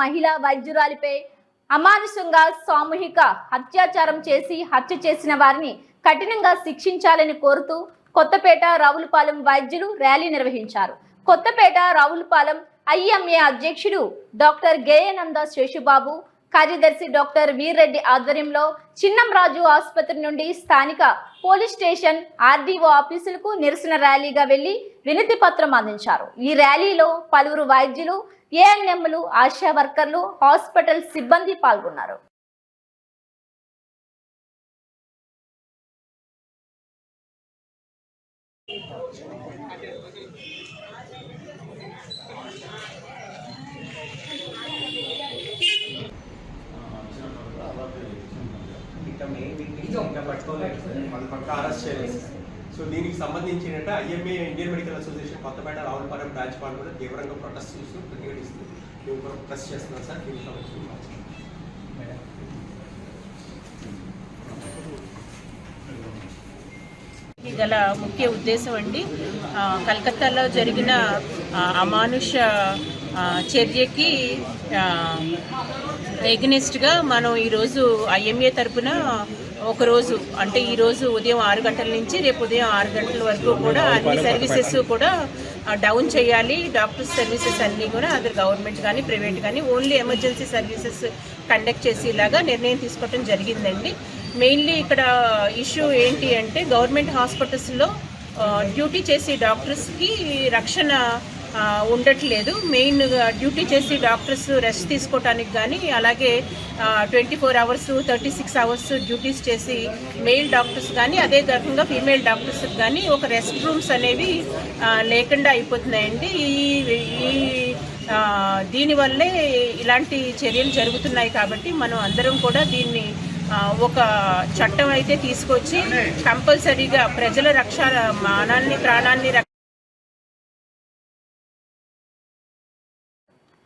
మహిళా వైద్యురాలిపై అమానుషంగా సామూహిక అత్యాచారం చేసి హత్య చేసిన వారిని కఠినంగా శిక్షించాలని కోరుతూ కొత్తపేట రావులపాలెం వైద్యులు ర్యాలీ నిర్వహించారు. కొత్తపేట రావులపాలెం ఐఎంఏ అధ్యక్షుడు డాక్టర్ గేయనంద శేషుబాబు కార్యదర్శి డాక్టర్ వీర్రెడ్డి ఆధ్వర్యంలో చిన్నంరాజు ఆసుపత్రి నుండి స్థానిక పోలీస్ స్టేషన్ ఆర్డీఓ ఆఫీసులకు నిరసన ర్యాలీగా వెళ్ళి వినతి పత్రం అందించారు. ఈ ర్యాలీలో పలువురు వైద్యులు ఏఎన్ఎంలు ఆశా వర్కర్లు హాస్పిటల్ సిబ్బంది పాల్గొన్నారు. పట్టుకోలేదు. మన పక్క అరెస్ట్ చేయలేదు. సో దీనికి సంబంధించి ఏంటంటే IMA Indian medical association Kothapeta Ravulapalem branch వాళ్ళు కూడా తీవ్రంగా ప్రొటెస్ట్ చేస్తూ ప్రతిఘటిస్తూ మేము కూడా ప్రొటెస్ట్ చేస్తున్నాం సార్. దీనికి సంబంధించి ఇది గల ముఖ్య ఉద్దేశం అండి. కలకత్తాలో జరిగిన అమానుష చర్యకి ఎగ్నెస్ట్గా మనం ఈరోజు ఐఎంఏ తరపున ఒకరోజు అంటే ఈరోజు ఉదయం ఆరు గంటల నుంచి రేపు ఉదయం ఆరు గంటల వరకు కూడా అన్ని సర్వీసెస్ కూడా డౌన్ చేయాలి. డాక్టర్స్ సర్వీసెస్ అన్నీ కూడా అదర్ గవర్నమెంట్ కానీ ప్రైవేట్ కానీ ఓన్లీ ఎమర్జెన్సీ సర్వీసెస్ కండక్ట్ చేసేలాగా నిర్ణయం తీసుకోవడం జరిగిందండి. మెయిన్లీ ఇక్కడ ఇష్యూ ఏంటి అంటే గవర్నమెంట్ హాస్పిటల్స్లో డ్యూటీ చేసే డాక్టర్స్కి రక్షణ ఉండట్లేదు. మెయిన్ డ్యూటీ చేసి డాక్టర్స్ రెస్ట్ తీసుకోవటానికి కానీ అలాగే twenty four hours thirty six hours duties చేసి మెయిల్ డాక్టర్స్ కానీ అదే రకంగా ఫీమేల్ డాక్టర్స్ కానీ ఒక రెస్ట్ రూమ్స్ అనేవి లేకుండా అయిపోతున్నాయండి. ఈ ఈ దీనివల్లే ఇలాంటి చర్యలు జరుగుతున్నాయి కాబట్టి మనం అందరం కూడా దీన్ని ఒక చట్టం అయితే తీసుకొచ్చి కంపల్సరీగా ప్రజల రక్ష మానాన్ని ప్రాణాన్ని